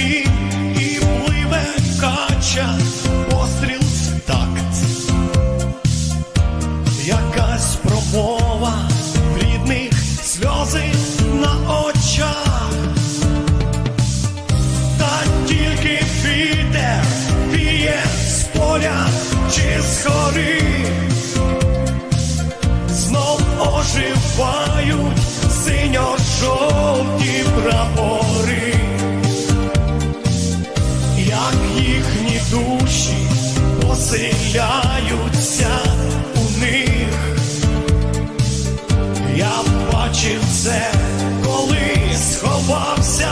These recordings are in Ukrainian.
І, пливе кача постріл в якась промова рідних сльози на очах, та тільки вітер віє з поля чи з знов оживають синьо жовті бра. їхні душі поселяються у них. Я бачив це, коли сховався.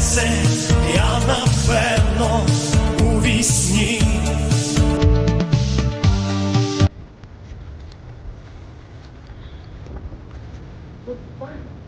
серце, я напевно у вісні. Goodbye.